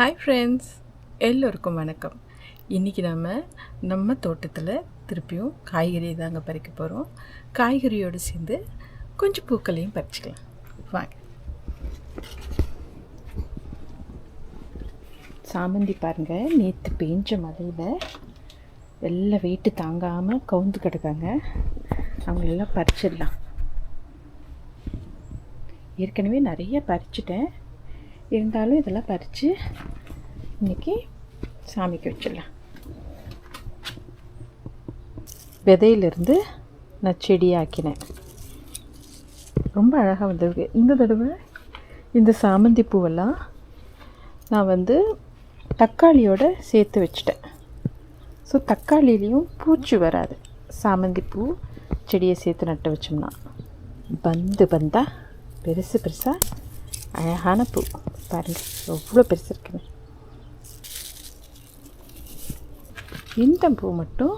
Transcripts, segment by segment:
Hi friends எல்லோருக்கும் வணக்கம். இன்றைக்கி நம்ம நம்ம தோட்டத்தில் திருப்பியும் காய்கறி தாங்க பறிக்க போகிறோம் காய்கறியோடு சேர்ந்து கொஞ்சம் பூக்களையும் பறிச்சிக்கலாம். வாங்க. சாமந்தி பாருங்கள் நேற்று பெஞ்ச மலையில் எல்லாம் வெயிட்டு தாங்காமல் கவுந்து கிடக்காங்க. அவங்களெல்லாம் பறிச்சிடலாம். ஏற்கனவே நிறைய பறிச்சிட்டேன். இருந்தாலும் இதெல்லாம் பறித்து இன்றைக்கி சாமிக்கு வச்சிடலாம். விதையிலிருந்து நான் செடியாக்கினேன். ரொம்ப அழகாக வந்திருக்கு. இந்த தடவை இந்த சாமந்தி பூவெல்லாம் நான் வந்து தக்காளியோட சேர்த்து வச்சிட்டேன். ஸோ தக்காளிலையும் பூச்சி வராது. சாமந்தி பூ செடியை சேர்த்து நட்டு வச்சோம்னா. பந்து பந்தா பெருசு பெருசாக அழகான பூ. பாருங்கள் எவ்வளோ பெருசு இருக்குது இந்த பூ மட்டும்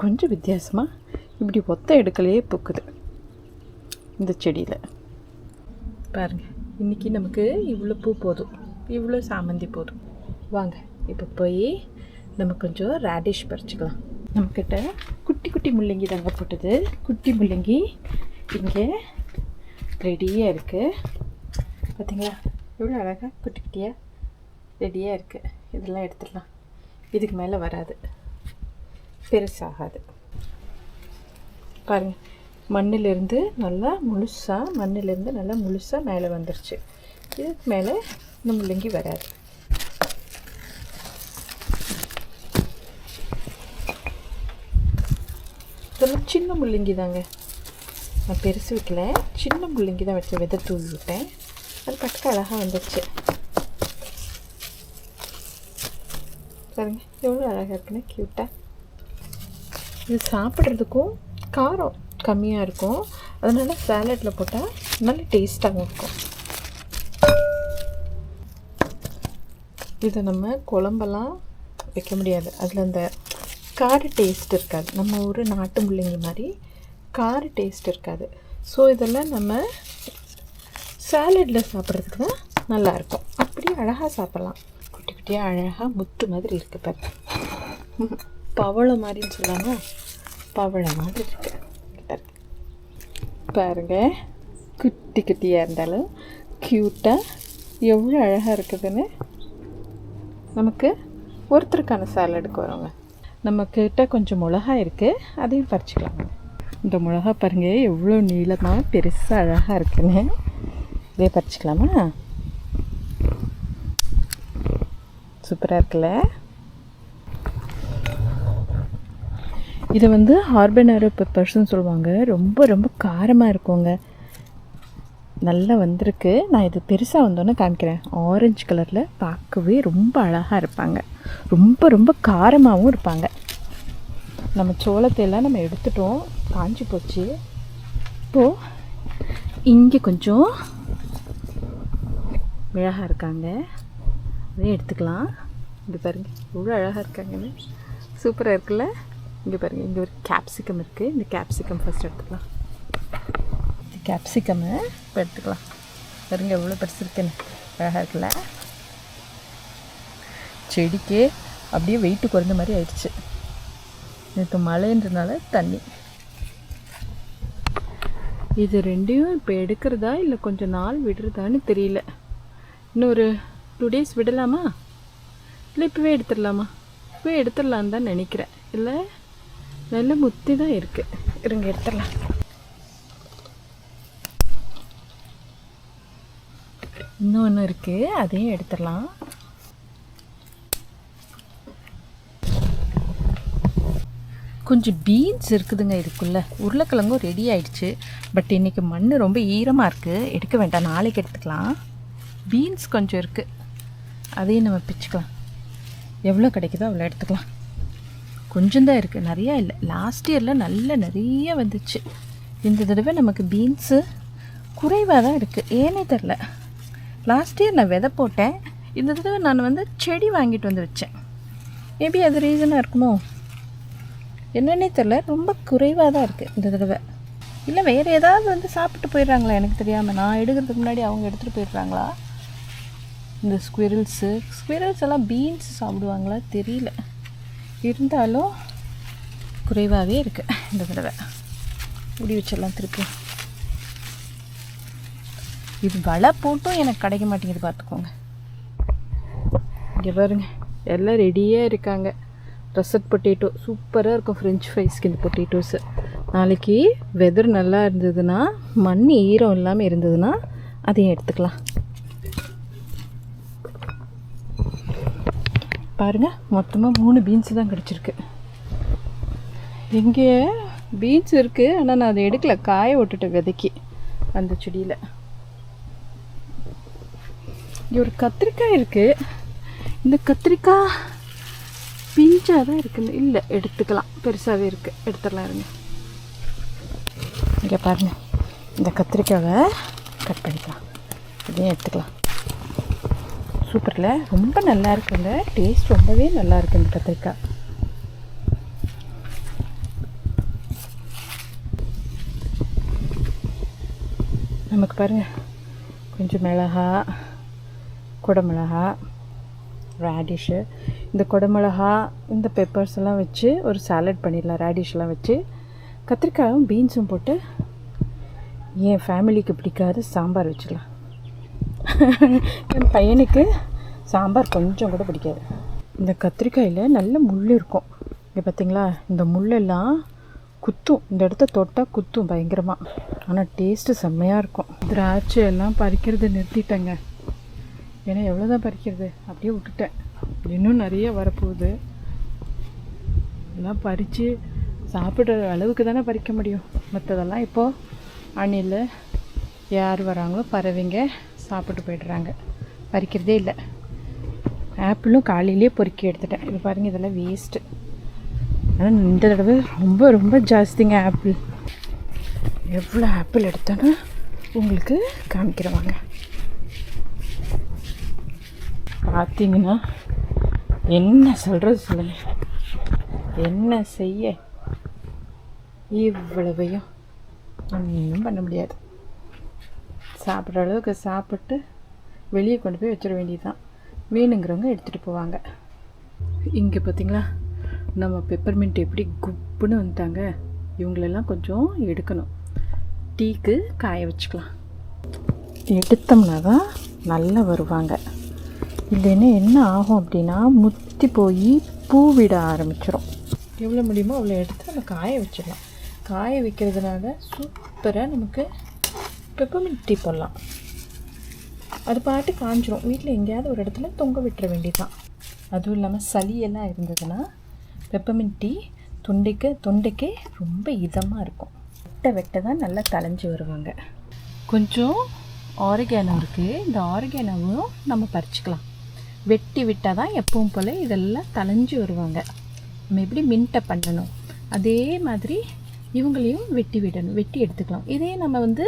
கொஞ்சம் வித்தியாசமாக இப்படி ஒத்த எடுக்கலையே பூக்குது. இந்த செடியில். பாருங்கள் இன்றைக்கி நமக்கு இவ்வளோ பூ போதும். இவ்வளோ சாமந்தி போதும். வாங்க இப்போ போய் நம்ம கொஞ்சம் ரேடிஷ் பறிச்சுக்கலாம். நம்மக்கிட்ட குட்டி குட்டி முள்ளங்கி தாங்க போட்டது. குட்டி முள்ளங்கி இங்கே ரெடியாக இருக்குது பார்த்தீங்களா எவ்வளோ அழகாக குட்டி குட்டியாக ரெடியாக இருக்குது இதெல்லாம் எடுத்துடலாம். இதுக்கு மேலே வராது. பெருசாகாது. பாருங்கள் மண்ணிலிருந்து நல்லா முழுசாக மண்ணிலிருந்து நல்லா முழுசாக மேலே வந்துருச்சு. இதுக்கு மேலே இந்த முள்ளங்கி வராது. இதெல்லாம் சின்ன முள்ளங்கி தாங்க நான் பெருசு வைக்கல. சின்ன முள்ளங்கி தான் வச்சு விதை தூவி விட்டேன் அது கட்டுக்கு அழகாக வந்துடுச்சு பாருங்க எவ்வளோ அழகாக இருக்குன்னு க்யூட்டாக இது சாப்பிட்றதுக்கும் காரம் கம்மியாக இருக்கும் அதனால் சேலட்டில் போட்டால் நல்ல டேஸ்ட்டாகவும் இருக்கும் இதை நம்ம குழம்பெல்லாம் வைக்க முடியாது அதில் அந்த கார டேஸ்ட் இருக்காது நம்ம ஒரு நாட்டு முள்ளங்கி மாதிரி கார டேஸ்ட் இருக்காது ஸோ இதெல்லாம் நம்ம சாலடில் சாப்பிட்றதுக்கு தான் நல்லாயிருக்கும். அப்படியே அழகாக சாப்பிட்லாம். குட்டி குட்டியாக அழகாக முத்து மாதிரி இருக்குது பாரு. பவளம் மாதிரின்னு சொல்லாமல் பவளம் மாதிரி இருக்கு. பாருங்கள் குட்டி குட்டியாக இருந்தாலும் க்யூட்டாக எவ்வளோ அழகாக இருக்குதுன்னு நமக்கு ஒருத்தருக்கான சாலடுக்கு வரோங்க நம்மக்கிட்ட கொஞ்சம் மிளகா இருக்குது அதையும் பறிச்சுக்கலாங்க. இந்த மிளகா பாருங்க எவ்வளோ நீளமாக பெருசாக அழகாக இருக்குன்னு. இதே பறிச்சிக்கலாமா? சூப்பராக இருக்குல்ல? இது வந்து ஹார்பனரோ பெப்பர்ஸ்ன்னு சொல்லுவாங்க. ரொம்ப ரொம்ப காரமாக இருக்குங்க. நல்லா வந்திருக்கு. நான் இது பெருசாக வந்தோன்னே காமிக்கிறேன். ஆரஞ்சு கலரில் பார்க்கவே ரொம்ப அழகாக இருப்பாங்க. ரொம்ப ரொம்ப காரமாகவும் இருப்பாங்க. நம்ம சோளத்தை எல்லாம் நம்ம எடுத்துட்டோம். காஞ்சி போச்சு. இப்போது இங்கே கொஞ்சம் மிளகாய் இருக்காங்க. அதையும் எடுத்துக்கலாம். இங்கே பாருங்க எவ்வளோ அழகாக இருக்காங்கன்னு சூப்பராக இருக்குல்ல? இங்கே பாருங்கள் இங்கே ஒரு கேப்சிகம் இருக்குது இந்த கேப்சிகம் ஃபஸ்ட் எடுத்துக்கலாம். இந்த கேப்சிகமை இப்போ எடுத்துக்கலாம். பாருங்க எவ்வளோ பெருசு இருக்குன்னு அழகாக இருக்குல்ல? செடிக்கே அப்படியே வெயிட்டு குறைந்த மாதிரி ஆயிடுச்சு. நேற்று மழைன்றனால தண்ணி. இது ரெண்டையும் இப்போ எடுக்கிறதா இல்லை கொஞ்சம் நாள் விடுறதான்னு தெரியல. இன்னும் ஒரு டூ டேஸ் விடலாமா? இல்லை இப்போவே எடுத்துடலாமா? இப்போவே எடுத்துடலான்னு தான் நினைக்கிறேன். இல்லை நல்ல முத்தி தான் இருக்குது இருங்க எடுத்துடலாம். இன்னும் ஒன்று இருக்குது அதையும் எடுத்துடலாம். கொஞ்சம் பீன்ஸ் இருக்குதுங்க இதுக்குள்ளே. உருளைக்கிழங்கும் ரெடி ஆயிடுச்சு. பட் இன்றைக்கி மண் ரொம்ப ஈரமாக இருக்குது எடுக்க வேண்டாம். நாளைக்கு எடுத்துக்கலாம். பீன்ஸ் கொஞ்சம் இருக்குது அதையும் நம்ம பிச்சுக்கலாம். எவ்வளோ கிடைக்குதோ அவ்வளோ எடுத்துக்கலாம். கொஞ்சம்தான் இருக்குது நிறையா இல்லை. லாஸ்ட் இயரில் நல்ல நிறைய வந்துச்சு. இந்த தடவை நமக்கு பீன்ஸு குறைவாக தான் இருக்குது ஏனே தெரில லாஸ்ட் இயர் நான் விதை போட்டேன். இந்த தடவை நான் வந்து செடி வாங்கிட்டு வந்து வச்சேன். மேபி அது ரீசனாக இருக்குமோ? என்னன்னே தெரில ரொம்ப குறைவாக தான் இருக்குது இந்த தடவை. இல்லை வேறு ஏதாவது வந்து சாப்பிட்டு போயிடுறாங்களா? எனக்கு தெரியாமல் நான் எடுக்கிறதுக்கு முன்னாடி அவங்க எடுத்துகிட்டு போயிடுறாங்களா? இந்த ஸ்குவிரல்ஸு ஸ்குவிரல்ஸ் எல்லாம் பீன்ஸ் சாப்பிடுவாங்களா? தெரியல. இருந்தாலும் குறைவாகவே இருக்குது இந்த தடவை. முடி வச்சிடலாம் திருப்பி. இது வலை போட்டும் எனக்கு கிடைக்க மாட்டேங்குது பார்த்துக்கோங்க. இங்கே பாருங்க எல்லாம் ரெடியாக இருக்காங்க. ரசட் பொட்டேட்டோ சூப்பராக இருக்கும் ஃப்ரெஞ்ச் ஃப்ரைஸ்க்கு இந்த பொட்டேட்டோஸு நாளைக்கு வெதர் நல்லா இருந்ததுன்னா மண் ஈரம் இல்லாமல் இருந்ததுன்னா அதையும் எடுத்துக்கலாம். பாருங்கள் மொத்தமாக மூணு பீன்ஸு தான் கிடச்சிருக்கு. இங்கே பீன்ஸ் இருக்குது ஆனால் நான் அதை எடுக்கல. காய விட்டுட்டேன் விதைக்கி அந்த செடியில். இங்கே ஒரு கத்திரிக்காய் இருக்குது இந்த கத்திரிக்காய் பிஞ்சாக தான் இருக்குது இல்லை எடுத்துக்கலாம். பெருசாகவே இருக்குது எடுத்துடலாம் இருங்க. இங்கே பாருங்கள் இந்த கத்திரிக்காவை கட் பண்ணிக்கலாம். இதையும் எடுத்துக்கலாம். சூப்பரில். ரொம்ப நல்லா இருக்குங்க டேஸ்ட் ரொம்பவே நல்லா இருக்கு இந்த கத்திரிக்காய் நமக்கு பாருங்கள் கொஞ்சம் மிளகா குடமிளகா ரேடிஷு இந்த குடமிளகா இந்த பெப்பர்ஸ் எல்லாம் வச்சு ஒரு சாலட் பண்ணிடலாம். ரேடிஷ்லாம் வச்சு. கத்திரிக்காயும் பீன்ஸும் போட்டு என் ஃபேமிலிக்கு பிடிக்காத சாம்பார் வச்சிடலாம். என் பையனுக்கு சாம்பார் கொஞ்சம் கூட பிடிக்காது. இந்த கத்திரிக்காயில் நல்ல முள் இருக்கும். இங்கே பார்த்தீங்களா இந்த முள்ளெல்லாம் குத்தும். இந்த இடத்த தொட்டால் குத்தும் பயங்கரமாக ஆனால் டேஸ்ட்டு செம்மையாக இருக்கும். திராட்சை எல்லாம் பறிக்கிறது நிறுத்திட்டேங்க. ஏன்னா எவ்வளோ தான் பறிக்கிறது? அப்படியே விட்டுட்டேன். இன்னும் நிறைய வரப்போகுது. எல்லாம் பறித்து சாப்பிட்ற அளவுக்கு தானே பறிக்க முடியும். மற்றதெல்லாம் இப்போது அணில் யார் வராங்களோ பறவைங்க சாப்பிட்டு போயிடுறாங்க. பறிக்கிறதே இல்லை. ஆப்பிளும் காலையிலே பொறுக்கி எடுத்துட்டேன். இது பாருங்கள் இதெல்லாம் வேஸ்ட்டு ஆனால் இந்த தடவை ரொம்ப ரொம்ப ஜாஸ்திங்க ஆப்பிள். எவ்வளோ ஆப்பிள் எடுத்தேன்னு உங்களுக்கு காமிக்கிறவாங்க பார்த்தீங்கன்னா என்ன சொல்கிறது சொல்லுங்க. என்ன செய்ய? இவ்வளவையும். ஒன்றும் பண்ண முடியாது. சாப்பிட்ற அளவுக்கு சாப்பிட்டு வெளியே கொண்டு போய் வச்சிட வேண்டியதுதான். வேணுங்கிறவங்க எடுத்துகிட்டு போவாங்க. இங்கே பார்த்தீங்களா நம்ம பெப்பர்மெண்ட் எப்படி குப்புன்னு வந்துட்டாங்க. இவங்களெல்லாம் கொஞ்சம் எடுக்கணும். டீக்கு காய வச்சுக்கலாம். எடுத்தோம்னா தான் நல்லா வருவாங்க. இல்லைன்னா என்ன ஆகும் அப்படின்னா முத்தி போய் பூ விட ஆரம்பிச்சிடும் எவ்வளோ முடியுமோ அவ்வளோ எடுத்து நம்ம காய வச்சிடலாம். காய வைக்கிறதுனால சூப்பராக நமக்கு பெப்பர்மெண்ட் டீ போடலாம். அது பாட்டு காஞ்சிரும். வீட்டில் எங்கேயாவது ஒரு இடத்துல தொங்க விட்டுற வேண்டியதுதான். அதுவும் இல்லாமல் சளியெல்லாம் இருந்ததுன்னா பெப்பர்மெண்ட் டீ தொண்டைக்கு தொண்டைக்கே ரொம்ப இதமாக இருக்கும். வெட்ட வெட்ட தான் நல்லா களைஞ்சி வருவாங்க. கொஞ்சம் ஆரிகானோ இருக்குது இந்த ஆரிகானோவும் நம்ம பறிச்சிக்கலாம். வெட்டி விட்டால் தான் எப்பவும் போல் இதெல்லாம் தளைஞ்சு வருவாங்க. நம்ம எப்படி மின்ட்டை பண்ணணும்? அதே மாதிரி இவங்களையும் வெட்டி விடணும். வெட்டி எடுத்துக்கலாம். இதே நம்ம வந்து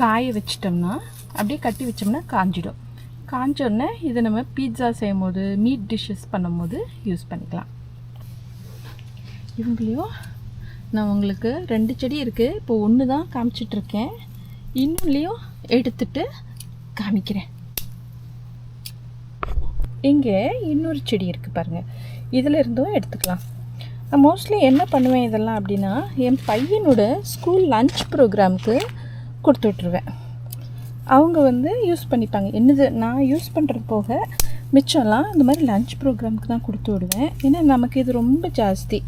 காய வச்சிட்டோம்னா அப்படியே கட்டி வச்சோம்னா காஞ்சிடும். காஞ்சோடனே இதை நம்ம பீட்சா செய்யும் போது மீட் டிஷ்ஷஸ் பண்ணும்போது யூஸ் பண்ணிக்கலாம். இவங்களையும் நான் உங்களுக்கு ரெண்டு செடி இருக்குது இப்போ ஒன்று தான் காமிச்சிட்ருக்கேன் இன்னும்லையும் எடுத்துட்டு காமிக்கிறேன். இங்கே இன்னொரு செடி இருக்குது பாருங்கள் இதில் இருந்தும் எடுத்துக்கலாம். நான் மோஸ்ட்லி என்ன பண்ணுவேன் இதெல்லாம் அப்படின்னா என் பையனோட ஸ்கூல் லன்ச் ப்ரோக்ராமுக்கு கொடுத்து விட்ருவேன் அவங்க வந்து யூஸ் பண்ணிப்பாங்க. என்னது நான் யூஸ் பண்ணுறது போக மிச்சம்லாம் இந்த மாதிரி லன்ச் ப்ரோக்ராமுக்கு தான் கொடுத்து விடுவேன். ஏன்னா நமக்கு இது ரொம்ப ஜாஸ்தி.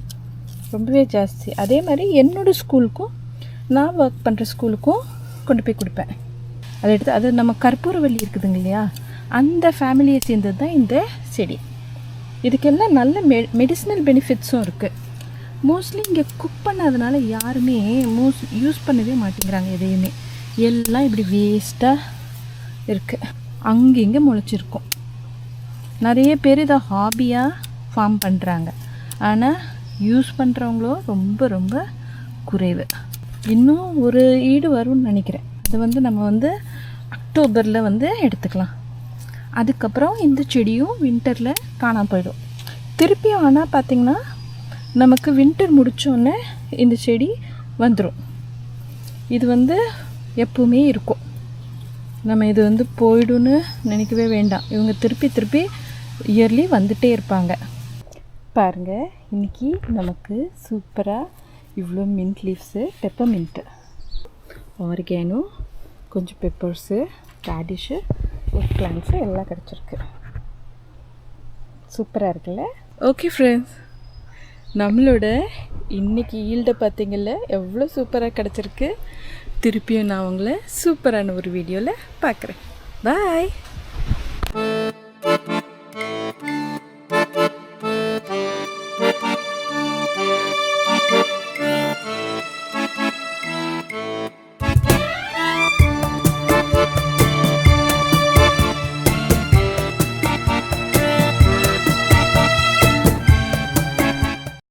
ரொம்பவே ஜாஸ்தி. அதே மாதிரி என்னோடய ஸ்கூலுக்கும் நான் ஒர்க் பண்ணுற ஸ்கூலுக்கும் கொண்டு போய் கொடுப்பேன். அதை எடுத்து அது நம்ம கற்பூரவள்ளி இருக்குதுங்க இல்லையா? அந்த ஃபேமிலியை சேர்ந்தது தான் இந்த செடி. இதுக்கெல்லாம் நல்ல மெ மெடிசினல் பெனிஃபிட்ஸும் இருக்குது மோஸ்ட்லி இங்கே குக் பண்ணாதனால யாருமே மோஸ் யூஸ் பண்ணவே மாட்டேங்கிறாங்க எதையுமே. எல்லாம் இப்படி வேஸ்ட்டாக இருக்குது அங்கங்கே முளைச்சிருக்கும். நிறைய பேர் இதை ஹாபியாக ஃபார்ம் பண்ணுறாங்க ஆனால் யூஸ் பண்ணுறவங்களோ ரொம்ப ரொம்ப குறைவு. இன்னும் ஒரு ஈடு வரும்னு நினைக்கிறேன். அது வந்து நம்ம வந்து அக்டோபரில் வந்து எடுத்துக்கலாம். அதுக்கப்புறம் இந்த செடியும் வின்டரில் காணாம போயிடும். திருப்பியும் ஆனால் பார்த்திங்கன்னா நமக்கு வின்டர் முடித்தோடனே இந்த செடி வந்துடும் இது வந்து எப்பவுமே இருக்கும். நம்ம இது வந்து போயிடும்னு நினைக்கவே வேண்டாம். இவங்க திருப்பி திருப்பி இயர்லி வந்துட்டே இருப்பாங்க. பாருங்கள் இன்றைக்கி நமக்கு சூப்பராக இவ்வளோ mint leaves pepper mint oregano கொஞ்சம் பெப்பர்ஸு ரேடிஷு ஒரு பிளான்ஸு எல்லாம் கிடச்சிருக்கு. சூப்பராக இருக்குல்ல? ஓகே ஃப்ரெண்ட்ஸ் நம்மளோட இன்னைக்கு ஈல்டை பார்த்தீங்கல்ல எவ்வளோ சூப்பராக கிடச்சிருக்கு. திருப்பியும் நான் உங்களை சூப்பரான ஒரு வீடியோவில் பார்க்குறேன் பாய்